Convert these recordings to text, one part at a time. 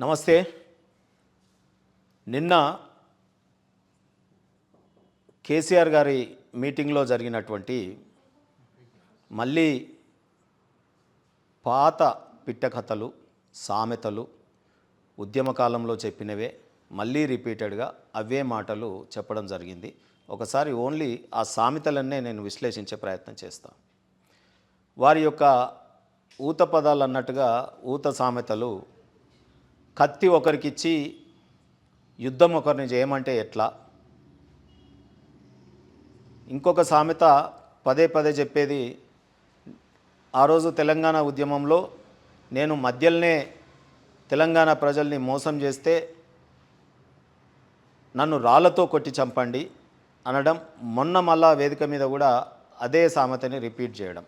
నమస్తే. నిన్న కేసీఆర్ గారి మీటింగ్లో జరిగినటువంటి మళ్ళీ పాత పిట్టకథలు సామెతలు ఉద్యమ కాలంలో చెప్పినవే మళ్ళీ రిపీటెడ్గా అవే మాటలు చెప్పడం జరిగింది. ఒకసారి ఓన్లీ ఆ సామెతలన్నే నేను విశ్లేషించే ప్రయత్నం చేస్తాను వారి యొక్క ఊత పదాలు అన్నట్టుగా ఊత సామెతలు కత్తి ఒకరికిచ్చి యుద్ధం ఒకరిని చేయమంటే ఎట్లా? ఇంకొక సామెత పదే పదే చెప్పేది ఆ రోజు తెలంగాణ ఉద్యమంలో నేను మధ్యలోనే తెలంగాణ ప్రజల్ని మోసం చేస్తే నన్ను రాళ్ళతో కొట్టి చంపండి అనడం మొన్న మళ్ళా వేదిక మీద కూడా అదే సామెతని రిపీట్ చేయడం.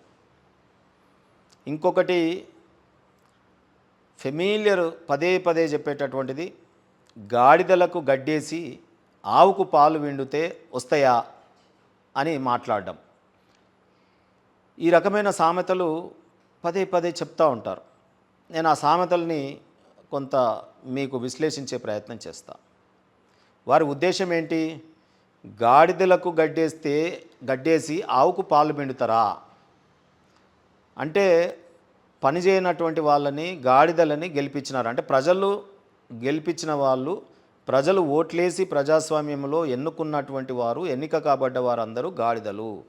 ఇంకొకటి ఫెమిలియర్ పదే పదే చెప్పేటటువంటిది గాడిదలకు గడ్డేసి ఆవుకు పాలు విండితే వస్తాయా అని మాట్లాడడం. ఈ రకమైన సామెతలు పదే పదే చెప్తూ ఉంటారు. నేను ఆ సామెతల్ని కొంత మీకు విశ్లేషించే ప్రయత్నం చేస్తా. వారి ఉద్దేశం ఏంటి? గాడిదలకు గడ్డేస్తే గడ్డేసి ఆవుకు పాలు పిండుతారా అంటే పనిచేయనటువంటి వాళ్ళని గాడిదలని గెలిపించినారు. అంటే ప్రజలు గెలిపించిన వాళ్ళు ప్రజలు ఓట్లేసి ప్రజాస్వామ్యంలో ఎన్నుకున్నటువంటి వారు ఎన్నిక కాబడ్డ వారందరూ గాడిదలు.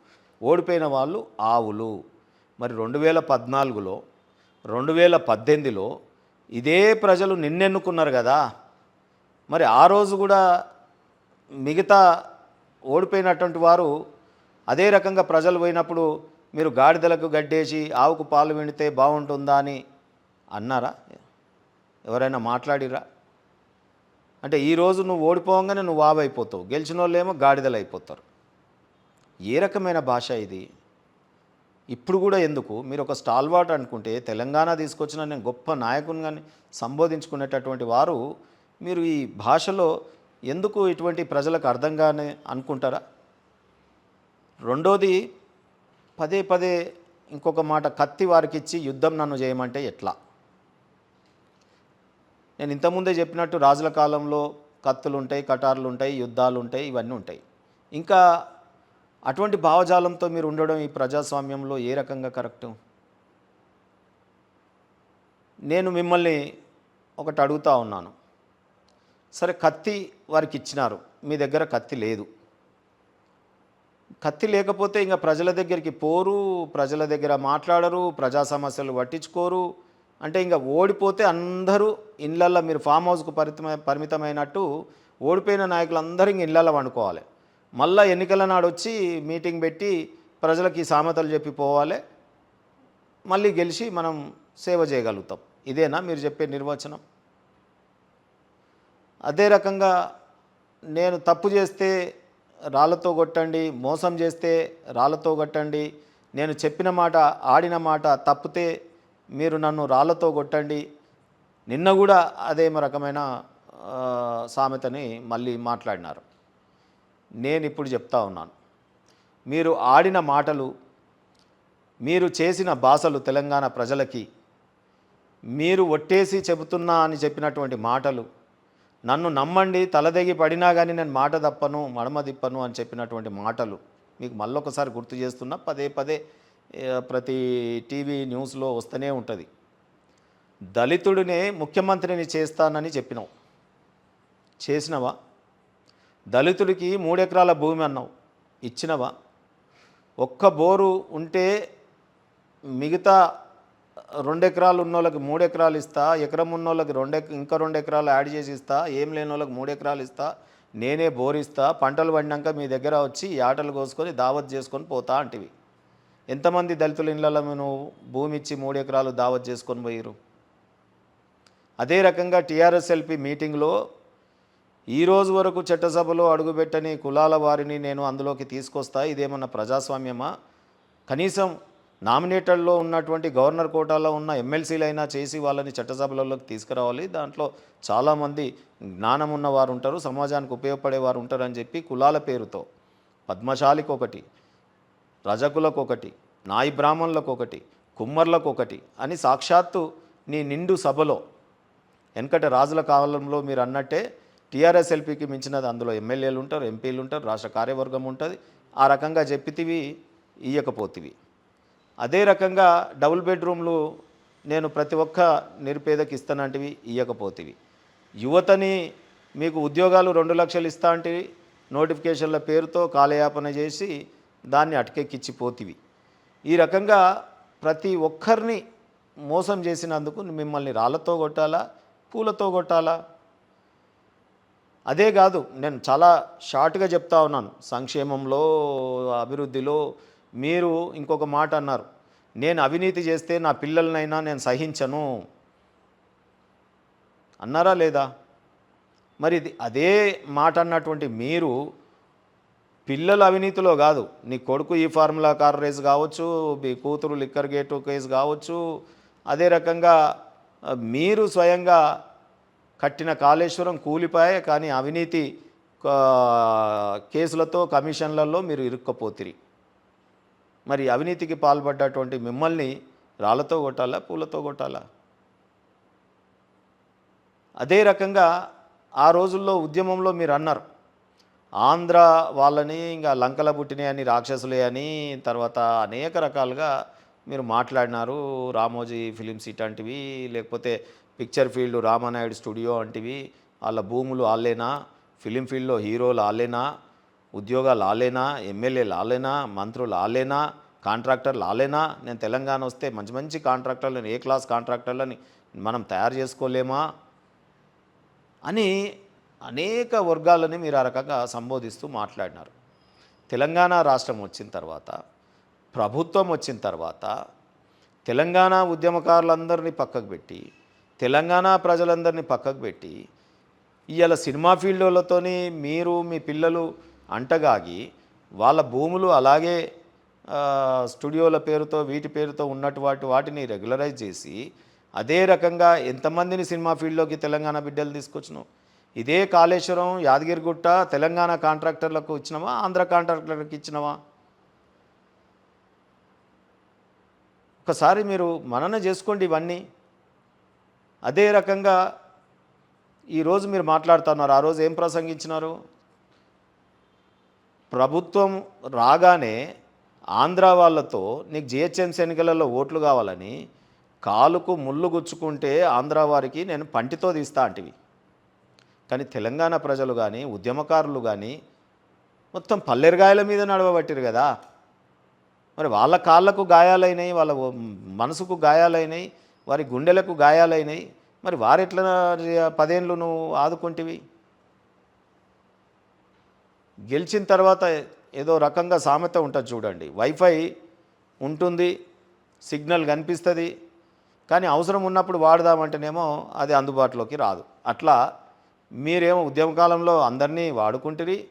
ఓడిపోయిన వాళ్ళు ఆవులు. మరి రెండు వేల పద్నాలుగులో రెండు వేల పద్దెనిమిదిలో ఇదే ప్రజలు నిన్నెన్నుకున్నారు కదా. మరి ఆ రోజు కూడా మిగతా ఓడిపోయినటువంటి వారు అదే రకంగా ప్రజలు పోయినప్పుడు మీరు గాడిదలకు గడ్డేసి ఆవుకు పాలు విండితే బాగుంటుందా అని అన్నారా? ఎవరైనా మాట్లాడిరా? అంటే ఈరోజు నువ్వు ఓడిపోగానే నువ్వు వావైపోతావు. గెలిచిన వాళ్ళేమో గాడిదలు అయిపోతారు ఏ రకమైన భాష ఇది? ఇప్పుడు కూడా ఎందుకు? మీరు ఒక స్టాల్వాట్ అనుకుంటే తెలంగాణ తీసుకొచ్చిన నేను గొప్ప నాయకునిగా సంబోధించుకునేటటువంటి వారు మీరు ఈ భాషలో ఎందుకు ఇటువంటి ప్రజలకు అర్థంగానే అనుకుంటారా? రెండోది పదే పదే ఇంకొక మాట కత్తి వారికి ఇచ్చి యుద్ధం నన్ను చేయమంటే ఎట్లా? నేను ఇంతకుముందే చెప్పినట్టు రాజుల కాలంలో కత్తులు ఉంటాయి కటార్లు ఉంటాయి యుద్ధాలు ఉంటాయి ఇవన్నీ ఉంటాయి. ఇంకా అటువంటి భావజాలంతో మీరు ఉండడం ఈ ప్రజాస్వామ్యంలో ఏ రకంగా కరెక్టు? నేను మిమ్మల్ని ఒకటి అడుగుతా ఉన్నాను. సరే కత్తి వారికి ఇచ్చినారు మీ దగ్గర కత్తి లేదు. కత్తి లేకపోతే ఇంకా ప్రజల దగ్గరికి పోరు ప్రజల దగ్గర మాట్లాడరు ప్రజా సమస్యలు పట్టించుకోరు. అంటే ఇంకా ఓడిపోతే అందరూ ఇళ్ళల్లో మీరు ఫామ్ హౌస్కు పరిమితమై పరిమితమైనట్టు ఓడిపోయిన నాయకులు అందరూ ఇంక ఇళ్ళల్లో వండుకోవాలి మళ్ళీ ఎన్నికల నాడు వచ్చి మీటింగ్ పెట్టి ప్రజలకి సామెతలు చెప్పి పోవాలి. మళ్ళీ గెలిచి మనం సేవ చేయగలుగుతాం. ఇదేనా మీరు చెప్పే నిర్వచనం? అదే రకంగా నేను తప్పు చేస్తే రాళ్ళతో కొట్టండి మోసం చేస్తే రాళ్ళతో కొట్టండి నేను చెప్పిన మాట ఆడిన మాట తప్పితే మీరు నన్ను రాళ్ళతో కొట్టండి. నిన్న కూడా అదే రకమైన సామెతని మళ్ళీ మాట్లాడినారు. నేను ఇప్పుడు చెప్తా ఉన్నాను. మీరు ఆడిన మాటలు మీరు చేసిన భాషలు తెలంగాణ ప్రజలకి మీరు ఒట్టేసి చెబుతున్నా అని చెప్పినటువంటి మాటలు నన్ను నమ్మండి తలదెగి పడినా కానీ నేను మాట తప్పను మడమ తిప్పను అని చెప్పినటువంటి మాటలు మీకు మళ్ళొకసారి గుర్తు చేస్తున్నా. పదే పదే ప్రతి టీవీ న్యూస్లో వస్తూనే ఉంటుంది. దళితుడినే ముఖ్యమంత్రిని చేస్తానని చెప్పినావు. చేసినవా? దళితుడికి మూడెకరాల భూమి అన్నావు. ఇచ్చినవా? ఒక్క బోరు ఉంటే మిగతా రెండు ఎకరాలు ఉన్న వాళ్ళకి మూడు ఎకరాలు ఇస్తా ఎకరం ఉన్న వాళ్ళకి రెండు ఇంకా రెండు ఎకరాలు యాడ్ చేసి ఇస్తా ఏం లేని వాళ్ళకి మూడు ఎకరాలు ఇస్తా నేనే బోరిస్తా పంటలు పండినాక మీ దగ్గర వచ్చి ఈ ఆటలు కోసుకొని దావత్ చేసుకొని పోతా అంటివి. ఎంతమంది దళితుల ఇళ్ళలో నువ్వు భూమి ఇచ్చి మూడు ఎకరాలు దావత్ చేసుకొని పోయిరు అదే రకంగా టీఆర్ఎస్ ఎల్పి మీటింగ్లో ఈ రోజు వరకు చట్టసభలో అడుగుపెట్టని కులాల వారిని నేను అందులోకి తీసుకొస్తా ఇదేమన్నా ప్రజాస్వామ్యమా? కనీసం నామినేటెడ్లో ఉన్నటువంటి గవర్నర్ కోటాలో ఉన్న ఎమ్మెల్సీలైనా చేసి వాళ్ళని చట్టసభలలోకి తీసుకురావాలి. దాంట్లో చాలామంది జ్ఞానం ఉన్నవారు ఉంటారు సమాజానికి ఉపయోగపడేవారు ఉంటారని చెప్పి కులాల పేరుతో పద్మశాలికి ఒకటి రజకులకు ఒకటి నాయి బ్రాహ్మణులకు ఒకటి కుమ్మర్లకు ఒకటి అని సాక్షాత్తు నీ నిండు సభలో వెనకటి రాజుల కాలంలో మీరు అన్నట్టే టీఆర్ఎస్ ఎల్పీకి మించినది అందులో ఎమ్మెల్యేలు ఉంటారు ఎంపీలు ఉంటారు రాష్ట్ర కార్యవర్గం ఉంటుంది. ఆ రకంగా చెప్పితివి ఇయ్యకపోతివి అదే రకంగా డబుల్ బెడ్రూమ్లు నేను ప్రతి ఒక్క నిరుపేదకి ఇస్తానంటివి ఇవ్వకపోతేవి యువతని మీకు ఉద్యోగాలు రెండు లక్షలు ఇస్తా అంటే నోటిఫికేషన్ల పేరుతో కాలయాపన చేసి దాన్ని అటకెక్కిచ్చిపోతివి. ఈ రకంగా ప్రతి ఒక్కరిని మోసం చేసినందుకు మిమ్మల్ని రాళ్ళతో కొట్టాలా పూలతో కొట్టాలా? అదే కాదు నేను చాలా షార్ట్గా చెప్తా ఉన్నాను. సంక్షేమంలో అభివృద్ధిలో మీరు ఇంకొక మాట అన్నారు. నేను అవినీతి చేస్తే నా పిల్లలనైనా నేను సహించను. అన్నారా లేదా? మరి అదే మాట అన్నటువంటి మీరు పిల్లల అవినీతిలో కాదు. నీ కొడుకు ఈ ఫార్ములా కార్ రేస్ కావచ్చు మీ కూతురు లిక్కర్ గేటు కేసు కావచ్చు అదే రకంగా మీరు స్వయంగా కట్టిన కాళేశ్వరం కూలిపాయే కానీ అవినీతి కేసులతో కమిషన్లలో మీరు ఇరుక్కపోతిరి. మరి అవినీతికి పాల్పడ్డటువంటి మిమ్మల్ని రాళ్ళతో కొట్టాలా పూలతో కొట్టాలా? అదే రకంగా ఆ రోజుల్లో ఉద్యమంలో మీరు అన్నారు ఆంధ్ర వాళ్ళని ఇంకా లంకల పుట్టినాయి అని రాక్షసులే అని తర్వాత అనేక రకాలుగా మీరు మాట్లాడినారు రామోజీ ఫిలిమ్స్ అంటివి లేకపోతే పిక్చర్ ఫీల్డ్ రామానాయుడు స్టూడియో అంటివి వాళ్ళ భూములు వాళ్ళేనా ఫిలిం ఫీల్డ్లో హీరోలు వాళ్ళేనా ఉద్యోగాలు ఆలేనా ఎమ్మెల్యేలు ఆలేనా మంత్రులు ఆలేనా కాంట్రాక్టర్లు ఆలేనా నేను తెలంగాణ వస్తే మంచి మంచి కాంట్రాక్టర్లను ఏ క్లాస్ కాంట్రాక్టర్లని మనం తయారు చేసుకోలేమా? అని అనేక వర్గాలని మీరు ఆ రకంగా సంబోధిస్తూ మాట్లాడినారు. తెలంగాణ రాష్ట్రం వచ్చిన తర్వాత ప్రభుత్వం వచ్చిన తర్వాత తెలంగాణ ఉద్యమకారులందరినీ పక్కకు పెట్టి తెలంగాణ ప్రజలందరినీ పక్కకు పెట్టి ఇవాళ సినిమా ఫీల్డ్లతోని మీరు మీ పిల్లలు అంటగాగి వాళ్ళ భూములు అలాగే స్టూడియోల పేరుతో వీటి పేరుతో ఉన్నట్టు వాటి వాటిని రెగ్యులరైజ్ చేసి అదే రకంగా ఎంతమందిని సినిమా ఫీల్డ్లోకి తెలంగాణ బిడ్డలు తీసుకొచ్చినావు ఇదే కాళేశ్వరం యాదగిరిగుట్ట తెలంగాణ కాంట్రాక్టర్లకు ఇచ్చినావా ఆంధ్ర కాంట్రాక్టర్లకు ఇచ్చినావా? ఒకసారి మీరు మనన చేసుకోండి ఇవన్నీ. అదే రకంగా ఈరోజు మీరు మాట్లాడుతున్నారు ఆ రోజు ఏం ప్రసంగించినారు? ప్రభుత్వం రాగానే ఆంధ్ర వాళ్ళతో నీకు జిహెచ్ఎంసీ ఎన్నికలలో ఓట్లు కావాలని కాలుకు ముళ్ళు గుచ్చుకుంటే ఆంధ్ర వారికి నేను పంటితో తీస్తా అంటివి. కానీ తెలంగాణ ప్రజలు కానీ ఉద్యమకారులు కానీ మొత్తం పల్లెరుగాయల మీద నడవబట్టిరు కదా. మరి వాళ్ళ కాళ్ళకు గాయాలైనాయి వాళ్ళ మనసుకు గాయాలైనాయి వారి గుండెలకు గాయాలైనాయి మరి వారెట్లా పదేళ్ళు నువ్వు ఆదుకుంటివి? గెలిచిన తర్వాత ఏదో రకంగా సామెత ఉంటుంది చూడండి. వైఫై ఉంటుంది సిగ్నల్ కనిపిస్తుంది కానీ అవసరం ఉన్నప్పుడు వాడదామంటేనేమో అది అందుబాటులోకి రాదు. అట్లా మీరేమో ఉద్యమకాలంలో అందరినీ వాడుకుంటురి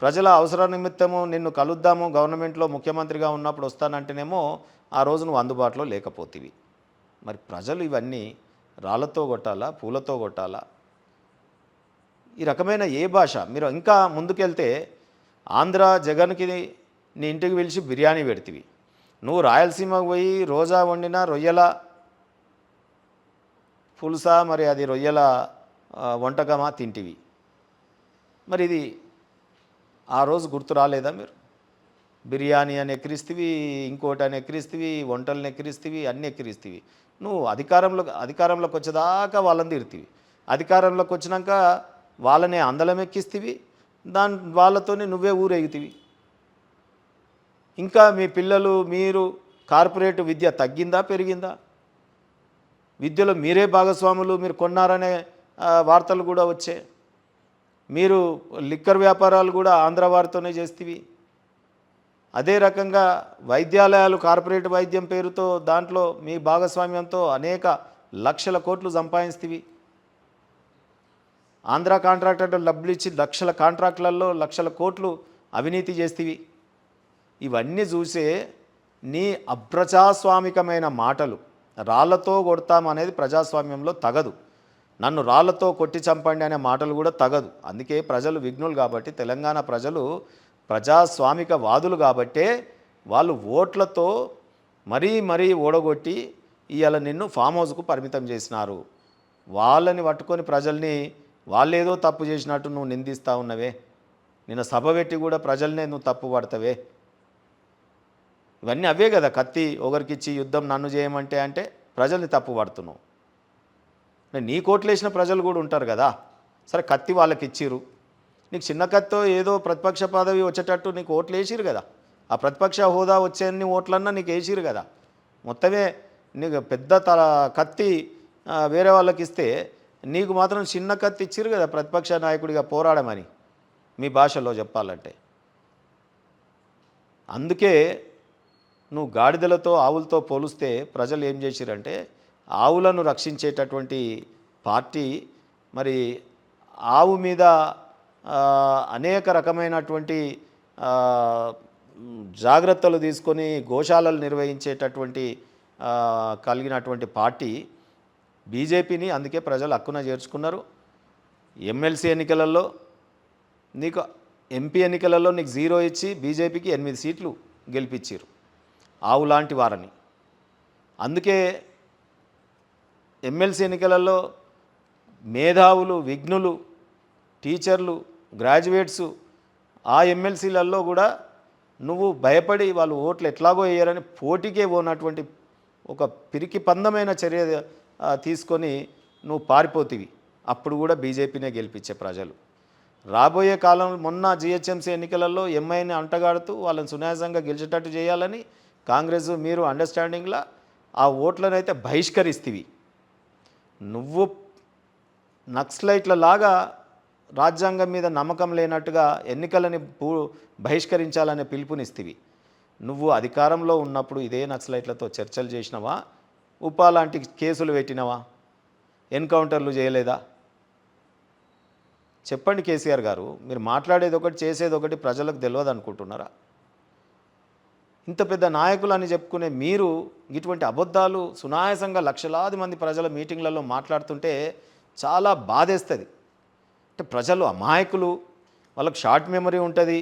ప్రజల అవసర నిమిత్తము నిన్ను కలుద్దాము గవర్నమెంట్లో ముఖ్యమంత్రిగా ఉన్నప్పుడు వస్తానంటేనేమో ఆ రోజు నువ్వు అందుబాటులో లేకపోతివి. మరి ప్రజలు ఇవన్నీ రాళ్ళతో కొట్టాలా పూలతో కొట్టాలా? ఈ రకమైన ఏ భాష? మీరు ఇంకా ముందుకెళ్తే ఆంధ్ర జగన్కి నీ ఇంటికి పిలిచి బిర్యానీ పెడితివి. నువ్వు రాయలసీమకు పోయి రోజా వండిన రొయ్యల పులుసా? మరి అది రొయ్యల వంటకమా? తింటివి. మరి ఇది ఆ రోజు గుర్తు రాలేదా మీరు? బిర్యానీ అని ఎక్కిరిస్తివి ఇంకోటి అని ఎక్కిరిస్తివి వంటలను ఎక్కిరిస్తివి అన్నీ ఎక్కిరిస్తివి. నువ్వు అధికారంలో అధికారంలోకి వచ్చేదాకా వాళ్ళని తిరుతీవి అధికారంలోకి వచ్చినాక వాళ్ళనే అందలం ఎక్కిస్తివి దాని వాళ్ళతోనే నువ్వే ఊరేగుతీవి. ఇంకా మీ పిల్లలు మీరు కార్పొరేట్ విద్య తగ్గిందా పెరిగిందా? విద్యలో మీరే భాగస్వాములు మీరు కొన్నారనే వార్తలు కూడా వచ్చే. మీరు లిక్కర్ వ్యాపారాలు కూడా ఆంధ్ర వారితోనే చేస్తేవి. అదే రకంగా వైద్యాలయాలు కార్పొరేట్ వైద్యం పేరుతో దాంట్లో మీ భాగస్వామ్యంతో అనేక లక్షల కోట్లు సంపాదిస్తేవి ఆంధ్ర కాంట్రాక్టర్లు డబ్బులు ఇచ్చి లక్షల కాంట్రాక్టులలో లక్షల కోట్లు అవినీతి చేస్తేవి. ఇవన్నీ చూసే నీ అప్రజాస్వామికమైన మాటలు రాళ్ళతో కొడతాం అనేది ప్రజాస్వామ్యంలో తగదు. నన్ను రాళ్ళతో కొట్టి చంపండి అనే మాటలు కూడా తగదు. అందుకే ప్రజలు విఘ్నులు కాబట్టి తెలంగాణ ప్రజలు ప్రజాస్వామిక వాదులు కాబట్టే వాళ్ళు ఓట్లతో మరీ మరీ ఓడగొట్టి ఇవాళ నిన్ను ఫామ్ హౌస్కు పరిమితం చేసినారు. వాళ్ళని పట్టుకొని ప్రజల్ని వాళ్ళేదో తప్పు చేసినట్టు నువ్వు నిందిస్తూ ఉన్నవే. నిన్న సభ పెట్టి కూడా ప్రజలనే నువ్వు తప్పు పడతావే. ఇవన్నీ అవే కదా కత్తి ఒకరికిచ్చి యుద్ధం నన్ను చేయమంటే అంటే ప్రజల్ని తప్పు పడుతున్నావు. అంటే నీ కోట్లేసిన ప్రజలు కూడా ఉంటారు కదా. సరే కత్తి వాళ్ళకి ఇచ్చిర్రు. నీకు చిన్న కత్తో ఏదో ప్రతిపక్ష పదవి వచ్చేటట్టు నీకు ఓట్లు వేసిరు కదా. ఆ ప్రతిపక్ష హోదా వచ్చేన్ని ఓట్లన్నా నీకు వేసిరు కదా. మొత్తమే నీకు పెద్ద తల కత్తి వేరే వాళ్ళకి ఇస్తే నీకు మాత్రం చిన్న కత్తి ఇచ్చిరు కదా ప్రతిపక్ష నాయకుడిగా పోరాడమని. మీ భాషలో చెప్పాలంటే. అందుకే నువ్వు గాడిదలతో ఆవులతో పోలిస్తే ప్రజలు ఏం చేసిరంటే ఆవులను రక్షించేటటువంటి పార్టీ మరి ఆవు మీద అనేక రకమైనటువంటి జాగ్రత్తలు తీసుకొని గోశాలలు నిర్వహించేటటువంటి కలిగినటువంటి పార్టీ బీజేపీని అందుకే ప్రజలు హక్కున చేర్చుకున్నారు. ఎమ్మెల్సీ ఎన్నికలలో నీకు ఎంపీ ఎన్నికలలో నీకు జీరో ఇచ్చి బీజేపీకి ఎనిమిది సీట్లు గెలిపించారు ఆవు లాంటి వారని. అందుకే ఎమ్మెల్సీ ఎన్నికలలో మేధావులు విఘ్నులు టీచర్లు గ్రాడ్యుయేట్స్ ఆ ఎమ్మెల్సీలలో కూడా నువ్వు భయపడి వాళ్ళు ఓట్లు ఎట్లాగో వేయరని పోటీకే పోనటువంటి ఒక పిరికి పందమైన చర్య తీసుకొని నువ్వు పారిపోతివి. అప్పుడు కూడా బీజేపీనే గెలిపించే ప్రజలు. రాబోయే కాలం మొన్న జిహెచ్ఎంసీ ఎన్నికలలో ఎంఐని అంటగాడుతూ వాళ్ళని సునాయాసంగా గెలిచేటట్టు చేయాలని కాంగ్రెస్ మీరు అండర్స్టాండింగ్లా ఆ ఓట్లను అయితే బహిష్కరిస్తీవి. నువ్వు నక్సలైట్ల లాగా రాజ్యాంగం మీద నమ్మకం లేనట్టుగా ఎన్నికలని పూ బహిష్కరించాలనే పిలుపునిస్తీవి. నువ్వు అధికారంలో ఉన్నప్పుడు ఇదే నక్సలైట్లతో చర్చలు చేసినవా? ఉపా లాంటి కేసులు పెట్టినవా? ఎన్కౌంటర్లు చేయలేదా? చెప్పండి కేసీఆర్ గారు మీరు మాట్లాడేది ఒకటి చేసేది ఒకటి ప్రజలకు తెలియదు అనుకుంటున్నారా? ఇంత పెద్ద నాయకులు అని చెప్పుకునే మీరు ఇటువంటి అబద్ధాలు సునాయాసంగా లక్షలాది మంది ప్రజల మీటింగ్లలో మాట్లాడుతుంటే చాలా బాధేస్తుంది. అంటే ప్రజలు అమాయకులు వాళ్ళకి షార్ట్ మెమరీ ఉంటుంది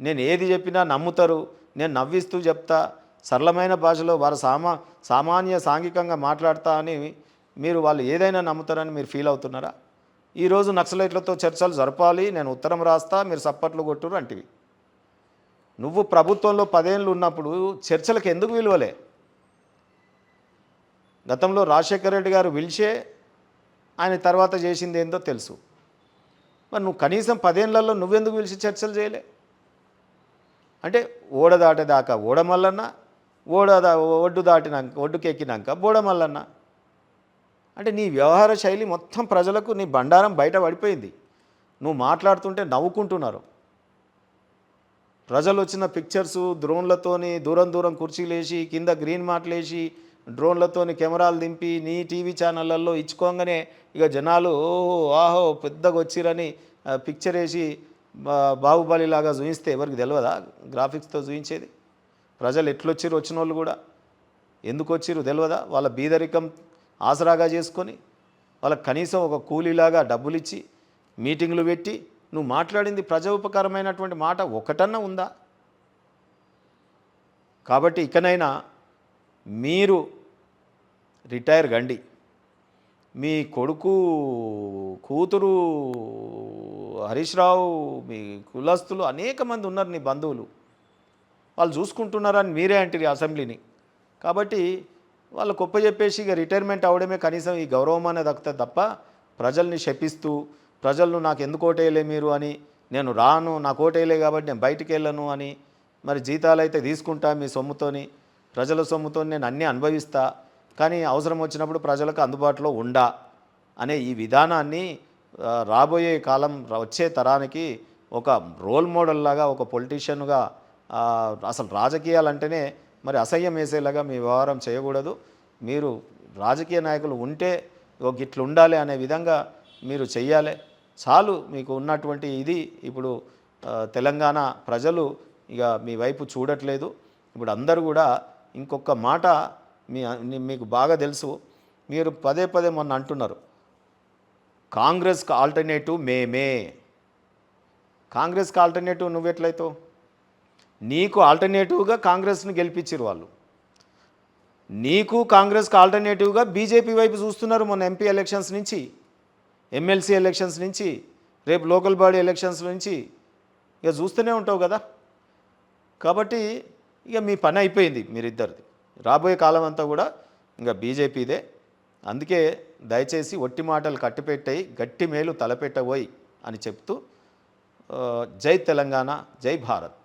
నేను ఏది చెప్పినా నమ్ముతారు నేను నవ్విస్తూ చెప్తా సరళమైన భాషలో వారు సామా సామాన్య సాంఘికంగా మాట్లాడతా అని మీరు వాళ్ళు ఏదైనా నమ్ముతారని మీరు ఫీల్ అవుతున్నారా? ఈరోజు నక్సలైట్లతో చర్చలు జరపాలి నేను ఉత్తరం రాస్తా మీరు సప్పట్లు కొట్టురు అంటివి. నువ్వు ప్రభుత్వంలో పదేళ్ళు ఉన్నప్పుడు చర్చలకు ఎందుకు విలువలే? గతంలో రాజశేఖర రెడ్డి గారు పిలిచే ఆయన తర్వాత చేసింది ఏందో తెలుసు. మరి నువ్వు కనీసం పదేళ్ళలో నువ్వెందుకు పిలిచి చర్చలు చేయలే? అంటే ఓడ దాటేదాకా ఓడమల్లన్న ఓడ ఒడ్డు దాటినాక ఒడ్డుకెక్కినాక బోడమల్లన్న అంటే నీ వ్యవహార శైలి మొత్తం ప్రజలకు నీ బండారం బయట పడిపోయింది. నువ్వు మాట్లాడుతుంటే నవ్వుకుంటున్నారు. ప్రజలు వచ్చిన పిక్చర్స్ డ్రోన్లతోని దూరం దూరం కుర్చీలేసి కింద గ్రీన్ మాట్లేసి డ్రోన్లతోని కెమెరాలు దింపి నీ టీవీ ఛానళ్ళల్లో ఇచ్చుకోగానే ఇక జనాలు ఓహో ఆహో పెద్దగా వచ్చిరని పిక్చర్ వేసి బా- చూయిస్తే ఎవరికి తెలియదా గ్రాఫిక్స్తో చూయించేది. ప్రజలు ఎట్లొచ్చిరు వచ్చిన వాళ్ళు కూడా? ఎందుకు వచ్చిరు తెలియదా వాళ్ళ బీదరికం ఆసరాగా చేసుకొని వాళ్ళకి కనీసం ఒక కూలీలాగా డబ్బులు ఇచ్చి మీటింగ్లు పెట్టి నువ్వు మాట్లాడింది ప్రజోపకరమైనటువంటి మాట ఒకటన్నా ఉందా? కాబట్టి ఇకనైనా మీరు రిటైర్ గండి మీ కొడుకు కూతురు హరీష్ రావు మీ కులస్తులు అనేక మంది ఉన్నారు నీ బంధువులు. వాళ్ళు చూసుకుంటున్నారని మీరే అంటారు అసెంబ్లీని. కాబట్టి వాళ్ళు గొప్ప చెప్పేసి ఇక రిటైర్మెంట్ అవడమే కనీసం ఈ గౌరవం అనేది దక్కుతుంది తప్ప ప్రజల్ని శపిస్తూ ప్రజలను నాకు ఎందుకు ఓటేయలే మీరు అని నేను రాను నాకు ఓటేయలే కాబట్టి నేను బయటికి వెళ్ళను అని మరి జీతాలు అయితే తీసుకుంటా మీ సొమ్ముతోని ప్రజల సొమ్ముతో నేను అన్నీ అనుభవిస్తా కానీ అవసరం వచ్చినప్పుడు ప్రజలకు అందుబాటులో ఉండా అనే ఈ విధానాన్ని రాబోయే కాలం వచ్చే తరానికి ఒక రోల్ మోడల్ లాగా ఒక పొలిటీషియన్గా అసలు రాజకీయాలంటేనే మరి అసహ్యం వేసేలాగా మీ వ్యవహారం చేయకూడదు. మీరు రాజకీయ నాయకులు ఉంటే ఒక ఇట్లా ఉండాలి అనే విధంగా మీరు చెయ్యాలి. చాలు మీకు ఉన్నటువంటి ఇది ఇప్పుడు తెలంగాణ ప్రజలు ఇక మీ వైపు చూడట్లేదు. ఇప్పుడు అందరూ కూడా ఇంకొక మాట మీ మీకు బాగా తెలుసు. మీరు పదే పదే మొన్న అంటున్నారు. కాంగ్రెస్కి ఆల్టర్నేటివ్ మేమే. కాంగ్రెస్కి ఆల్టర్నేటివ్ నువ్వెట్లయితావు? నీకు ఆల్టర్నేటివ్గా కాంగ్రెస్ని గెలిపించారు వాళ్ళు. నీకు కాంగ్రెస్కి ఆల్టర్నేటివ్గా బీజేపీ వైపు చూస్తున్నారు మొన్న ఎంపీ ఎలక్షన్స్ నుంచి ఎమ్మెల్సీ ఎలక్షన్స్ నుంచి రేపు లోకల్ బాడీ ఎలక్షన్స్ నుంచి. ఇక చూస్తూనే ఉంటావు కదా. కాబట్టి ఇక మీ పని అయిపోయింది మీరిద్దరిది. రాబోయే కాలం అంతా కూడా ఇంకా బీజేపీదే. అందుకే దయచేసి ఒట్టి మాటలు కట్టిపెట్టాయి గట్టి మేలు తలపెట్టబోయి అని చెప్తూ జై తెలంగాణ జై భారత్.